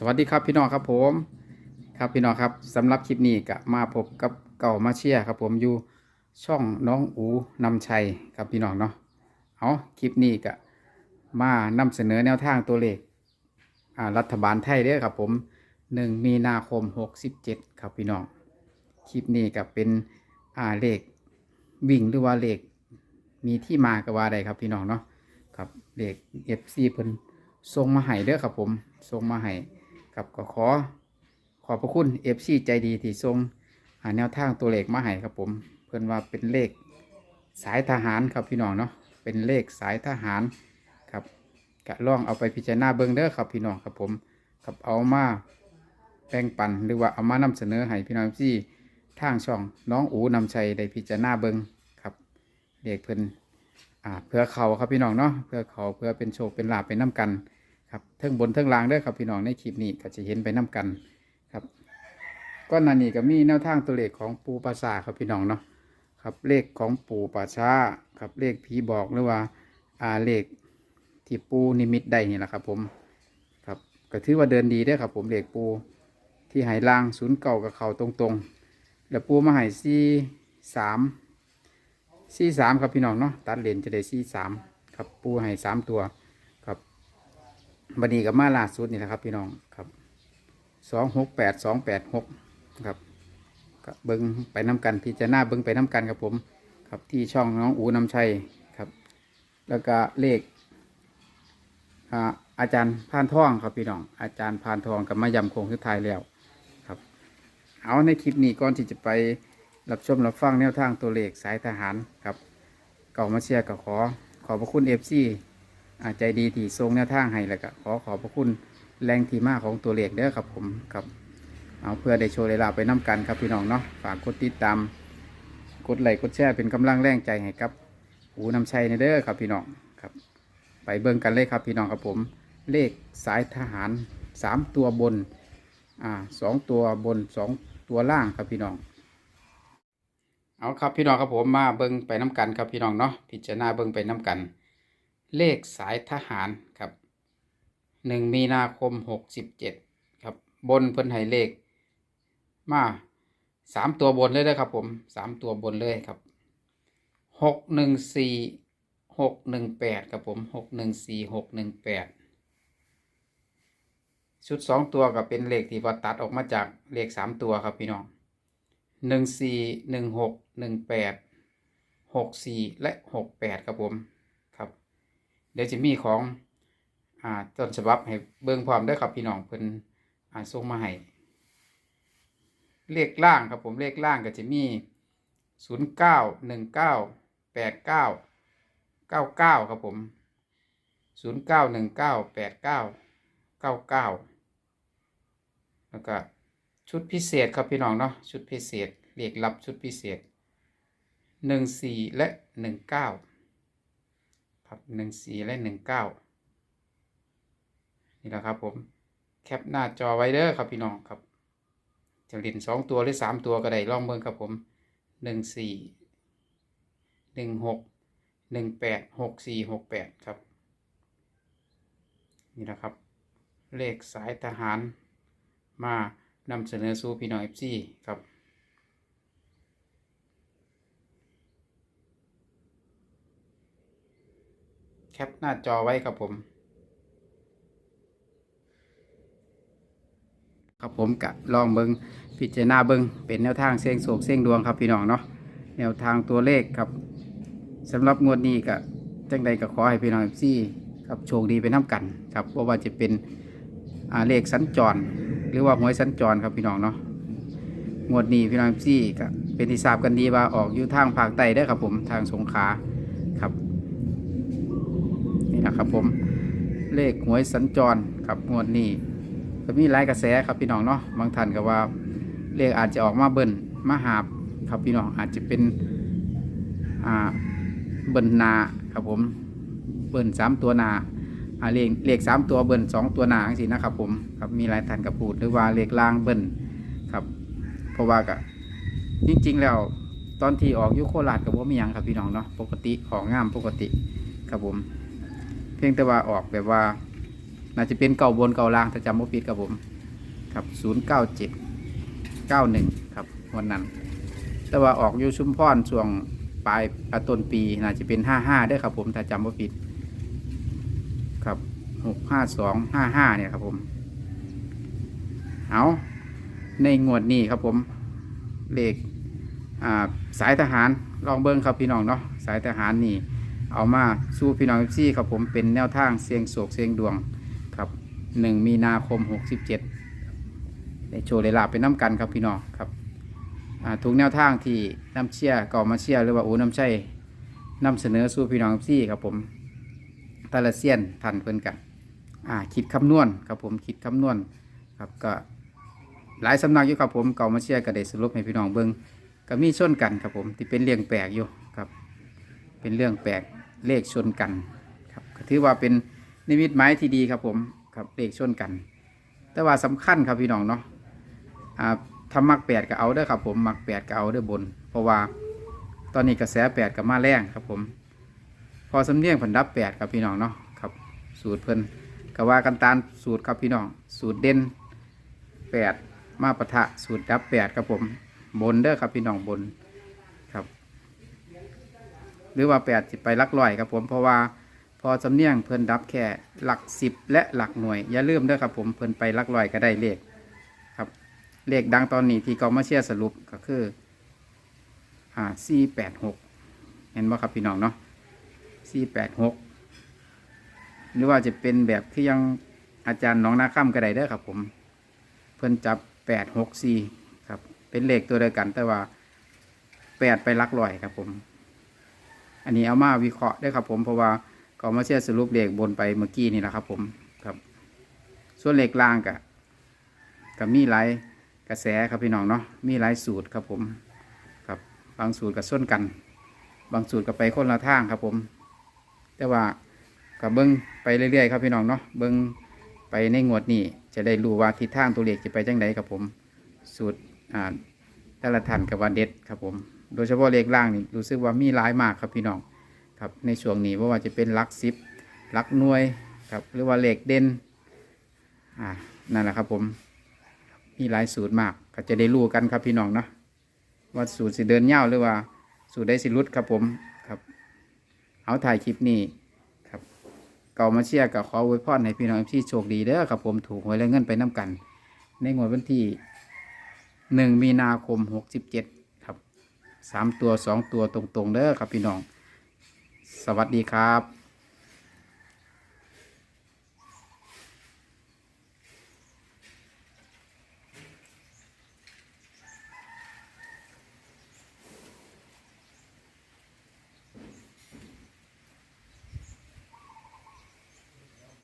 สวัสดีครับพี่น้องครับผมครับพี่น้องครับสำหรับคลิปนี้ก็มาพบกับเก่ามาเชียครับผมอยู่ช่องน้องอูนำชัยครับพี่น้องเนาะเอาคลิปนี้ก็มานำเสนอแนวทางตัวเลขอ่ารัฐบาลไทยเด้อครับผมหนึ่งมีนาคมหกสิบเจ็ดครับพี่น้องคลิปนี้ก็เป็นอ่าเลขวิ่งหรือว่าเลขมีที่มาก็ว่าใดครับพี่น้องเนาะครับเลขเอฟซีเพิ่นส่งมาให้เด้อครับผมส่งมาให้ ครับก็ขอขอบพระคุณเอฟซีใจดีที่ส่งหาแนวทางตัวเลขมาให้ครับผม เพื่อนว่าเป็นเลขสายทหารครับพี่น้องเนาะเป็นเลขสายทหารครับกะล่องเอาไปพิจารณาเบิ้งเด้อครับพี่น้องครับผมครับเอามาแบ่งปันหรือว่าเอามานำเสนอให้พี่น้องที่ทางช่องน้องอูนำชัยได้พิจารณาเบิ้งครับเลขเพิ่นอ่าเพื่อเขาครับพี่น้องเนาะเพื่อเขาเพื่อเป็นโชคเป็นลาภเป็นน้ำกัน ครับเทิงบนเทิงล่างเด้อครับพี่น้องในคลิปนี้ก็จะเห็นไปน้ำกันครับก้อนหนานี้ก็มีแนวทางตัวเลขของปูปราสาครับพี่น้องเนาะครับเลขของปูป่าช้าครับเลขผีบอกหรือว่าอ่าเลขที่ปูนิมิตได้นี่แหละครับผมครับก็ถือว่าเดินดีเด้ครับ ผมเลขปูที่หายล่างศูนย์เก่ากับเขาตรงๆ แล้วปูมาหายซีสามสี่สามครับพี่น้องเนาะตัดเลนจะได้สี่สามครับปูให้สามตัว บันนี้กับมาล่าสุดนี่แหละครับ พี่น้องครับสองหกแปดสองแปดหกครับก็เบิ้งไปน้กันพิจารณาเบิ้งไปน้กันครับผม ครับที่ช่องน้องอูน้ำชัยครับ แล้วก็เลขอาอาจารย์พานทองครับพี่น้อง อาจารย์พานทองกับมายำโคงสุดท้ายแล้วครับ เอาในคลิปนี้ก่อนที่จะไปรับชมรับฟังแนวทางตัวเลขสายทหารครับ เก่ามาเชียร์ก็ขอขอบพระคุณเอฟซี ใจดีที่ทรงแนวทางให้แล้วก็ขอขอบพระคุณแรงที่มาของตัวเลขเด้อครับผมครับเอาเพื่อได้โชว์ได้ลาไปน้ากันครับพี่น้องเนาะฝากกดติดตามกดไลค์กดแชร์เป็นกำลังแรงใจให้กับหูนำชัยในเด้อครับพี่น้องครับ ไปเบิ่งกันเลยครับพี่น้องครับผม เลขสายทหารสามตัวบนอ่าสองตัวบนสองตัวล่างครับพี่น้อง เอาครับพี่น้องครับผมมาเบิ้งไปน้กันครับพี่น้องเนาะพิจารณาเบิ้งไปน้กัน เลขสายทหารครับหนึ่งมีนาคมหกสิบเจ็ดครับ บนเพิ่นให้เลข มาสามตัวบนเลยนะครับผมสามตัวบนเลยครับหกหนึ่งสี่หกหนึ่งแปดครับผมหกหนึ่งสี่หกหนึ่งแปดชุดสองตัวก็เป็นเลขที่ว่าตัดออกมาจากเลขสามตัวครับพี่น้องหนึ่งสี่หนึ่งหกหนึ่งแปดหกสี่และหกแปดครับผม ดี๋ยวจะมีของอ่าต้นฉบับให้เบิ่งพร้อมด้วยครับพี่น้องเพิ่นอ่าส่งมาให้เลขล่างครับผมเลขล่างก็จะมีศูนย์เก้าหนึ่งเก้าแปดเก้าเก้าเก้าครับผมศูนย์เก้าหนึ่งเก้าแปดเก้าเก้าเก้าแล้วก็ชุดพิเศษครับพี่น้องเนาะชุดพิเศษเรียกรับชุดพิเศษหนึ่งสี่และหนึ่งเก้า ครับหนึ่งสี่และหนึ่งเก้านี่แหละครับผมแคปหน้าจอไว้เด้อครับพี่น้องครับจะเล่นสองตัวหรือสามตัวก็ได้ลองเบิ่งครับผมหนึ่งสี่หนึ่งหกหนึ่งแปดหกสี่หกแปดครับ นี่แหละครับ เลขสายทหารมานำเสนอสู่พี่น้องเอฟซีครับ แคปหน้าจอไว้ครับผม ครับผมกะลองเบิงพิจารณาเบิงเป็นแนวทางเสียงโศกเสียงดวงครับพี่น้องเนาะแนวทางตัวเลขครับสำหรับงวดนี้กะจังใดก็ขอให้พี่น้องเอฟซี่ครับโชคดีไปน้ำกันครับว่าะว่าจะเป็นเลขสัญจร หรือว่าหวยสัญจรครับพี่น้องเนาะงวดนี้พี่น้องซี่ก็เป็นที่ทราบกันดีว่าออกอยู่ทางภาคใต้ได้ครับผมทางสงขลา นี่นะครับผมเลขหวยสัญจรครับงวดนี้ก็มีหลายกระแสครับพี่น้องเนาะบางท่านก็ว่าเลขอาจจะออกมาเบิ้ลมาหาบครับพี่น้องอาจจะเป็นอ่าเบิ้ลนาครับผมเบิ้ลสามตัวนาเลขเลขสามตัวเบิ้ลสองตัวหนาสินะครับผมครับมีหลายท่านกับพูดหรือว่าเลขล่างเบิ้ลครับ เพราะว่าก็จริง ๆ แล้วตอนที่ออกยุโคราชกับว่ามียังครับพี่น้องเนาะปกติของงามปกติครับผม เพียงแต่ว่าออกแบบว่า น่าจะเป็นเก่าบนเก่าล่างถ้าจำไม่ผิดครับผมครับศูนย์เก้าเจ็ดเก้าหนึ่งครับวันนั้น แต่ว่าออกอยู่ชุมพรช่วงปลายต้นปีน่าจะเป็นห้าห้าด้วยครับผมถ้าจำไม่ผิด ครับหกห้าสองห้าห้าเนี่ยครับผมเอาในงวดนี้ครับผมเลขสายทหารลองเบิ้งครับพี่น้องเนาะสายทหารนี่ เอามาสู้พี่น้องซี่ครับผมเป็นแนวทางเสียงโศกเสียงดวงครับหนึ่งมีนาคมหกสิบเจ็ดในโชว์เลลาเป็นน้ำกันครับพี่น้องครับทุกแนวทางที่น้ำเชี่ยก่อมาเชี่ยหรือว่าอูน้ำใช่นำเสนอสู้พี่น้องซี่ครับผมตะละเซียนทันเพิ่นกันอ่าคิดคำนวณครับผมคิดคำนวณครับก็หลายสำนักอยู่ครับผมเก่ามาเชี่ยก็ได้สรุปให้พี่น้องเบิ่งก็มีชนกันครับผมที่เป็นเรื่องแปลกอยู่ครับ เป็นเรื่องแปลก เลขชนกันครับถือว่าเป็นนิมิตหมายที่ดีครับผมครับเลขชนกัน แต่ว่าสำคัญครับพี่น้องเนาะอ่าถ้ามักแปดก็เอาเด้อครับผมมักแปดก็เอาเด้อบน เพราะว่าตอนนี้กระแสแปดกับมาแรงครับผม พอสำเนียงผันดับแปดครับพี่น้องเนาะครับ สูตรเพิ่นก็ว่ากันตามสูตรครับพี่น้อง สูตรเด่นแปดมาปะทะสูตรดับแปดครับผม บนเด้อครับพี่น้องบน หรือว่าแปดสิไปหลักร้อยครับผมเพราะว่าพอสำเนียงเพิ่นดับแค่หลักสิบและหลักหน่วย อย่าลืมด้อครับผมเพิ่นไปหลักร้อยก็ได้เลขครับเลขดังตอนนี้ที่กองมาเชียสรุปก็คืออ่าสี่แปดหกเห็นไหมครับพี่น้องเนาะสี่แปดหกหรือว่าจะเป็นแบบที่ยังอาจารย์น้องนาค่ำก็ได้เด้อครับผม เพิ่นจับแปดหกสี่ครับเป็นเลขตัวเดียวกันแต่ว่าแปดไปลักร้อยครับผม อันนี้เอามาวิเคราะห์ได้ครับผมเพราะว่าก็มาเชื่อสรุปเลขบนไปเมื่อกี้นี่แหละครับ ผมครับ ส่วนเลขล่างกะก็มีหลายกระแสครับพี่น้องเนาะมีหลายสูตรครับผมครับ บางสูตรก็ส้นกัน บางสูตรก็ไปคนละทางครับผม แต่ว่ากับเบิ้งไปเรื่อยๆครับพี่น้องเนาะเบิ้งไปในงวดนี้จะได้รู้ว่าทิศทางตัวเลขจะไปจังไดครับผม สูตรอ่าแต่ละท่านกับว่าเด็ดครับผม โดยเฉพาะเลขล่างนี่รู้สึกว่ามีหลายมากครับพี่น้องครับในช่วงนี้เพราว่าจะเป็นลักสิบลักหน่วยครับหรือว่าเลขเด่นอ่านั่นแหละครับผมมีหลายสูตรมากก็จะได้รู้กันครับพี่น้องเนาะว่าสูตรสิเดินเย่าหรือว่าสูตรได้สิรุดครับผมครับเอาถ่ายคลิปนี้ครับเก่ามาเชียร์กับขออวยพรให้พี่น้องที่โชคดีเด้อครับผมถูกหวยและเงินไปน้ำกัน ในงวดวันที่หนึ่งมีนาคมหกสิบเจ็ด สามตัวสองตัวตรงๆเด้อครับพี่น้อง สวัสดีครับ